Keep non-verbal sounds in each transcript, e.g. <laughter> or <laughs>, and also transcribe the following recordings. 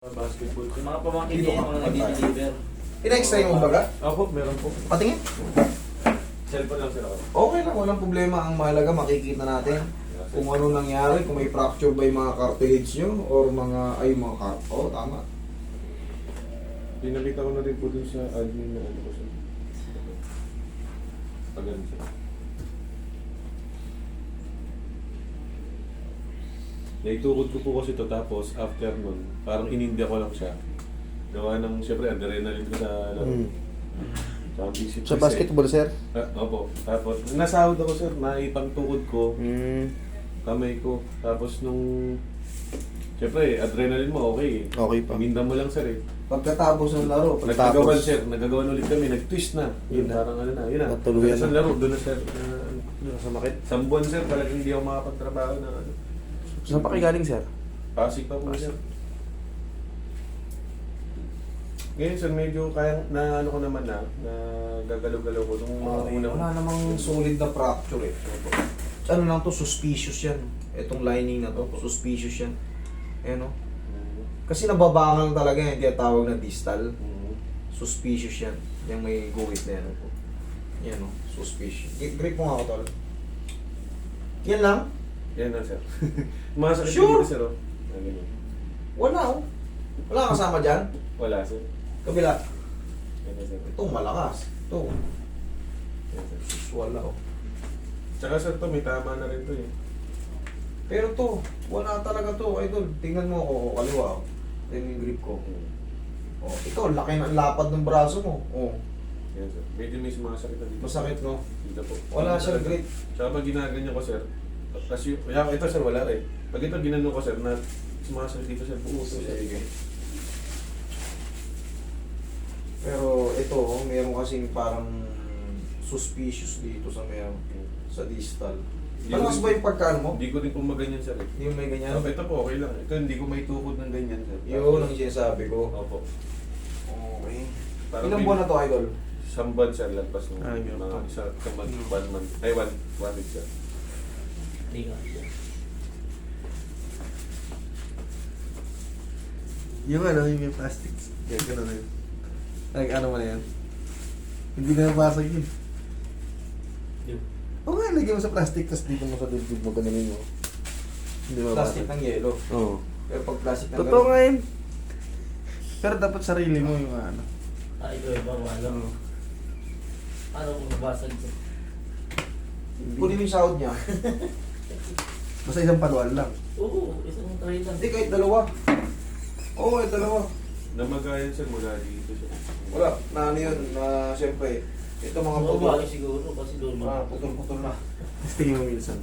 Basketball. Yung mga pamangkin Dito niya, ka, mga nag-deliver. Ina-extray mo baga? Opo, meron po. Patingin. Cellphone lang sila ako. Okay lang, walang problema. Ang mahalaga, makikita natin kung ano nangyari, kung may fracture ba yung mga cartilage nyo or mga, ay mga car... Oo, tama. Pinakita ko na rin po dun sa admin na ano ko siya. Pagano siya. Naitukod ko po kasi to tapos after nun, parang inindia ko lang siya. Gawa ng, syempre, adrenaline ko sa laro. Mm. Busy Sa kasi. basketball, sir? Ah, opo. Tapos, nasahod ako sir, naipang tukod ko, Mm. kamay ko. Tapos nung, syempre, adrenaline mo, okay. Okay pa. Ininda mo lang sir eh. Pagkatapos ng laro, Nagkagawan sir, nagagawan ulit kami, nag-twist na. Yun, Yun na. parang ano na, yun na. Natuluyan Sa na. laro, doon na sir. Uh, sa makit. Isang buwan sir, talagang hindi ako makapagtrabaho na ano. Saan pa kayo galing, sir? Pasig pa po sir. Ngayon sir, medyo kaya na ano ko naman na, na gagalaw-galaw ko nung mga Okay, unang... wala namang solid na fracture eh. Ano lang to, suspicious yan. Itong lining na to, suspicious yan. Ayan o. Mm, Kasi nababangal talaga yan, kaya tawag na distal. mm, Suspicious yan. Yung may guhit na yan. Yan o, suspicious. Grip grip mo nga ako, tol. Yan lang? Yan na sir. <laughs> Masakit Sure. dito sir oh. Ano yun? Wala o. Wala kasama dyan. Wala sir. Kabila. Yan na sir. Ito, malakas. Ito. Yan, sir. Wala o. Tsaka sir to, may tama na rin to eh. Pero to, wala talaga to, idol. Tingnan mo ako, kaliwa. o. Tingnan yung grip ko. Mm. Oh, ito, laki ng lapad ng braso mo. Oh, Yan sir. Medyo may sumasakit na dito. masakit no? Dito po. Wala siyang grip. Tsaka pag ginaganyan ko, sir, kasi kaya ito, sir, wala rin. Pag ito ginano ko, sir, na sumasakit dito, sir, buo to, sir. Sige. Pero ito, oh, meron kasing parang suspicious dito sa meron sa distal. Malakas ko- ba yung pagkaano mo? Hindi ko rin po maganyan, sir. eh. Hindi mo may ganyan? Okay, ito po, okay lang. Ito, hindi ko may tukod ng ganyan, sir. Yun ang sinasabi ko. Opo. Okay. Parang Ilang buwan na to, idol? Isang buwan, sir, lagpas ng Ah, yun. mga isa, isang month, Mm. one month. Ay, one, one week, sir. Yung ano, yung may plastics. Kaya gano'n na yun. Ay, ano mo na yan? Hindi na nabasag yun. Yung O nga, lagyan mo sa plastic, tapos dito mo sa dibdib mo, ganun mo. Hindi ba Plastic ng yelo. Oo. Pero pag plastic ng Totoo nga yun. Pero dapat sarili mo yung ano. Ah, ito iba ko alam. Oo. Ano kung nabasag siya? Kunin mo yung sahod niya. <laughs> Basta isang paluan lang. Oo, isang tray lang. Hindi, kahit dalawa. Oo, kahit dalawa. Namagayan, sir, mula dito, sir. Wala, na ano yun, na siyempre, ito mga Mga putol. siguro kasi doon. Ah, putol-putol na. Tapos tingin mo minsan.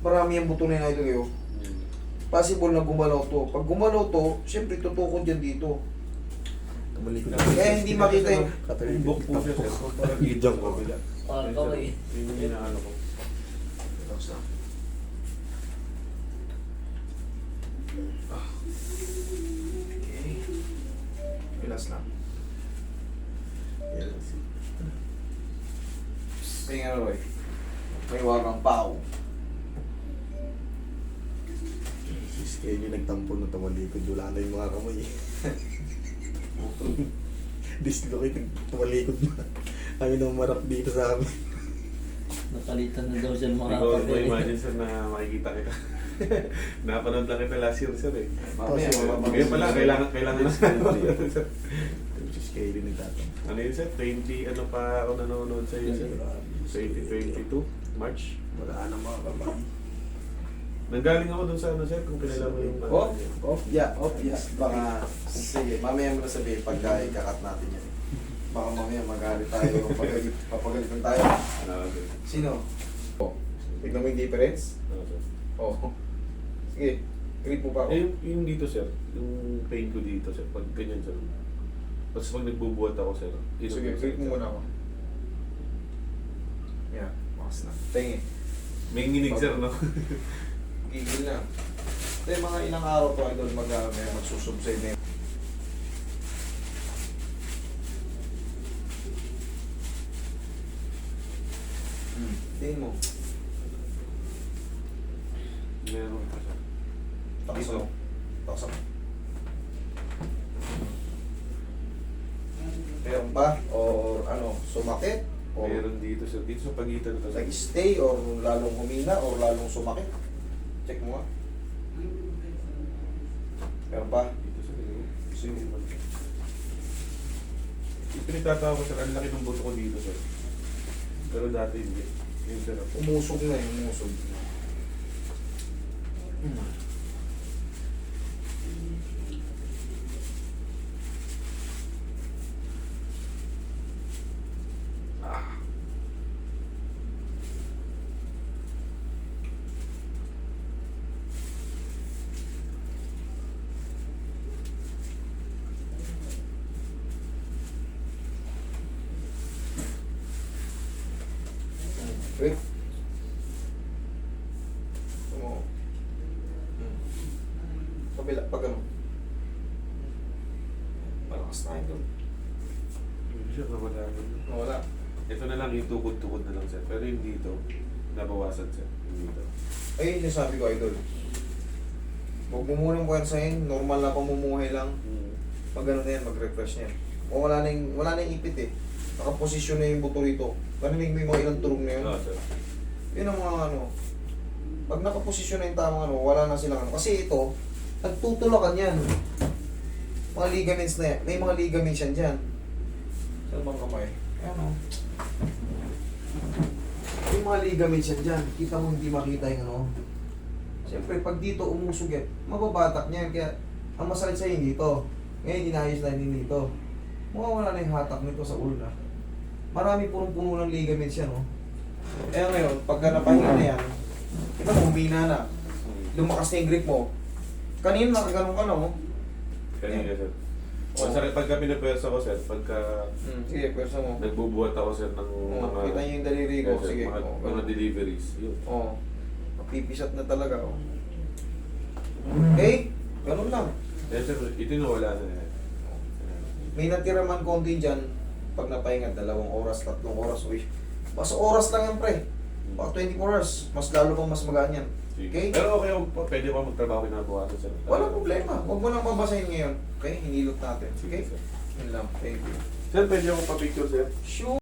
Marami yung buto na yun, idol yun. Mm. Possible na gumalaw to. Pag gumalaw to, siyempre tutukod yan dito. Tumalikod Kaya hindi makita yung... Katalikod. Buk po siya, <laughs> sir. Parang Bigyan ko. Parang Yun, kamay. Yun yung inaano ko. Relax na. Ah. Okay. Relax lang. May nga Roy. May wakang pao. Si Skelly nagtampo na tumalikod. Wala na yung mga kamay. <laughs> Dislocate, tumalikod na. Kami nang marap dito sa amin. Napalitan na daw siya ng mga ko papel. ma-imagine, sir, na makikita kita. <laughs> Napanood lang kita last year, sir, eh. Mamaya, mababang- Ngayon pala, kailangan, kailangan na. Si Skelly nagtatampo. ano yun, sir? 20, ano pa ako nanonood sa iyo, sir? 2022, March. Wala na mga babae. Nanggaling ako dun sa ano, sir, kung kilala mo yung... Off, off, yeah, off, yeah. Baka, sige, mamaya mo na sabihin pagka ikakat natin yan. Baka mamaya magalit tayo, papagalit, papagalitan tayo. Ano, sir? Sino? Oh, tignan mo yung difference? Ano, sir? Oh. Sige, grip mo pa ako. Eh, yung, dito, sir, yung pain ko dito, sir, pag ganyan, sir. Tapos pag nagbubuhat ako, sir, yun Sige, ang- grip mo muna ako. Yeah, makas na. Tingi. May nginig, sir, no? <laughs> Gigil na. Yung mga ilang araw to, idol, mag, uh, may magsusubside na yun. Hmm, tingin mo. Meron Dito. Takas mo. Meron pa? Or ano, sumakit? Or Meron dito sir. Dito sa pagitan to. sir. nag-stay? Or lalong humina? Or lalong sumakit? Check mo nga. Meron pa? Dito sir. eh. Gusto yung ko sir, ang laki ng buto ko dito sir. Pero dati hindi. Yun sir. Umusog na yun, umusog. Hmm. Ah. Wait. Tumo. Hmm. Kabila, pag ano. Malakas na ito. Yun sir, nawala na. Wala. Ito na lang yung tukod-tukod na lang sir. Pero yung dito, nabawasan sir. Yung dito. Ayun yung sabi ko, idol. Huwag mo munang puwersahin, normal na pamumuhay lang. Hmm. Pag ano na yan, mag-refresh na yan. O wala na yung, wala na yung ipit eh. Nakaposisyon na yung buto rito. Paninig mo yung mga ilang turong na yun. Oo sir. Yun ang mga ano. Pag nakaposisyon na yung tamang ano, wala na silang ano. Kasi ito, nagtutulakan yan. Mga ligaments na yan. May mga ligaments yan dyan. Saan bang kamay? Ayan o. Yung mga ligaments yan dyan. Kita mo hindi makita yung ano. Siyempre, pag dito umusog yan, mababatak niyan. Kaya, ang masakit sa'yo dito. Ngayon, inayos na din dito. Mawawala na yung hatak nito sa ulna. Marami punong-puno ng ligaments yan, oh. Eh ngayon, pagka napahinga na yan, ito humina na. Lumakas na yung grip mo. Kanina nakaganon ka na, oh. Kanina sir. Oh. Masakit pagka pinapwersa ko sir, pagka Hmm, sige, pwersa mo. nagbubuhat ako sir ng Oh, mga... kita niyo yung daliri ko. Yes, sir, Sige. Mga, oh, mga ganun. deliveries. Yun. Oh. Mapipisat na talaga, oh. Okay? Ganun lang. Eh sir, ito nawala na yan. May natira man konti dyan, pag napahinga, dalawang oras, tatlong oras, uy. Basta oras lang yan, pre. Baka 24 hours, mas lalo pang mas magaan yan. Sige. Okay? Pero okay, ako, pwede pa magtrabaho kinabukasan sir. Walang problema. Huwag mo nang babasahin ngayon. Okay? Hinilot natin. Sige Okay? sir. Yun lang. Thank you. Sir, pwede ako pa-picture sir? Sure.